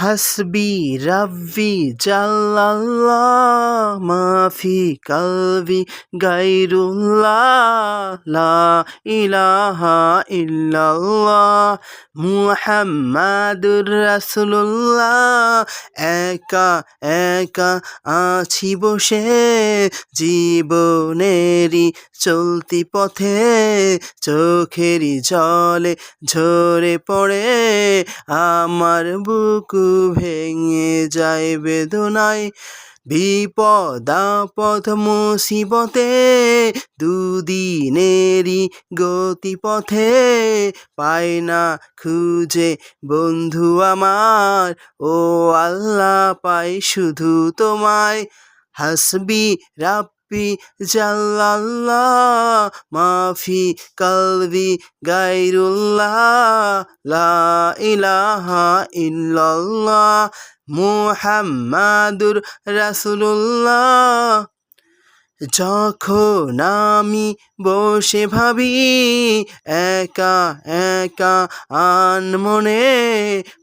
হাসবি, রাব্বি, জাল্লাল্লাহ, মাফি, কালবি গাইরুল্লাহ লা ইলাহা ইল্লাল্লাহ, মুহাম্মাদুর রাসূলুল্লাহ। একা একা আছি বসে জীবনেরই চলতি পথে, চোখেরই জলে ঝরে পড়ে, আমার বুকু ভেঙে যায় বেদনায়। বিপদ, আপদ, মুসিবতে দুদিনেরই গতিপথে পাই না খুঁজে বন্ধু আমার। ও আল্লাহ, পাই শুধু তোমায়। হাসবি রাব্বি জাল্লাল্লাহ, মাফি কালবি গাইরুল্লাহ লা ইলাহা ইল্লাল্লাহ, মুহাম্মাদুর রাসূলুল্লাহ। যখন আমি বসে ভাবি, একা একা আন মনে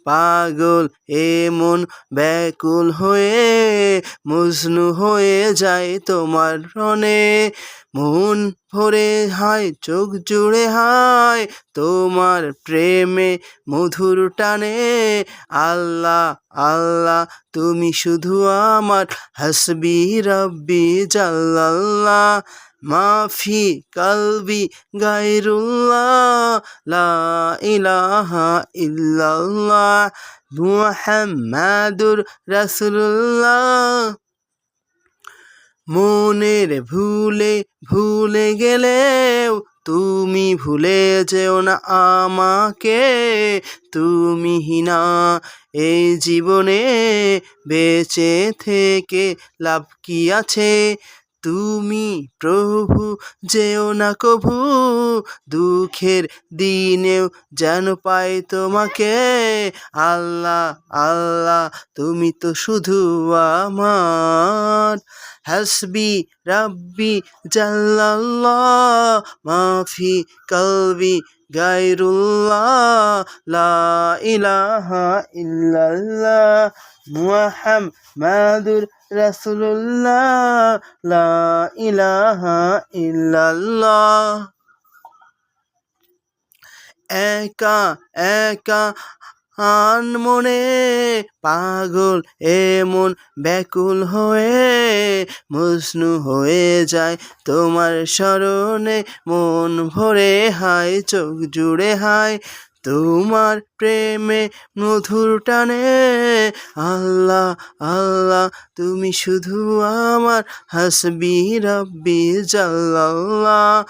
পাগল এমন ব্যাকুল হয়ে, মজনু হয়ে যায় তোমার রনে মন ভরে হায়, চোখ জুড়ে হায়, তোমার প্রেমে মধুর টানে। আল্লাহ আল্লাহ, তুমি শুধু আমার হাসবি, রব্বি, জাল্লাল্লাহ। মাফি কালবি গাইরুল্লাহ লা ইলাহা ইল্লাল্লাহ, মুহাম্মাদুর রাসূলুল্লাহ। মনের ভুলে ভুলে গেলেও তুমি ভুলে যেও না আমাকে, তুমি হিনা এই জীবনে বেঁচে থেকে লাভ কি আছে? তুমি প্রভু, যেও না কভু। দুঃখের দিনেও যেন পাই তোমাকে। আল্লাহ আল্লাহ, তুমি তো শুধু আমার। হাসবি রাব্বি জাল্লাল্লাহ, মাফি কালবি গাইরুল্লাহ লা ইলাহা ইল্লাল্লাহ, মুহাম্মাদুর রাসূলুল্লাহ, লা ইলাহা একা একা আন মনে পাগল, এমন ব্যাকুল হয়ে মজনু হয়ে যায়। তোমার স্মরণে মন ভরে হায়, চোখ জুড়ে হায় তোমার প্রেমে মধুর টানে। আল্লাহ আল্লাহ তুমি শুধু আমার হাসবি রব্বি জাল্লাল্লাহ।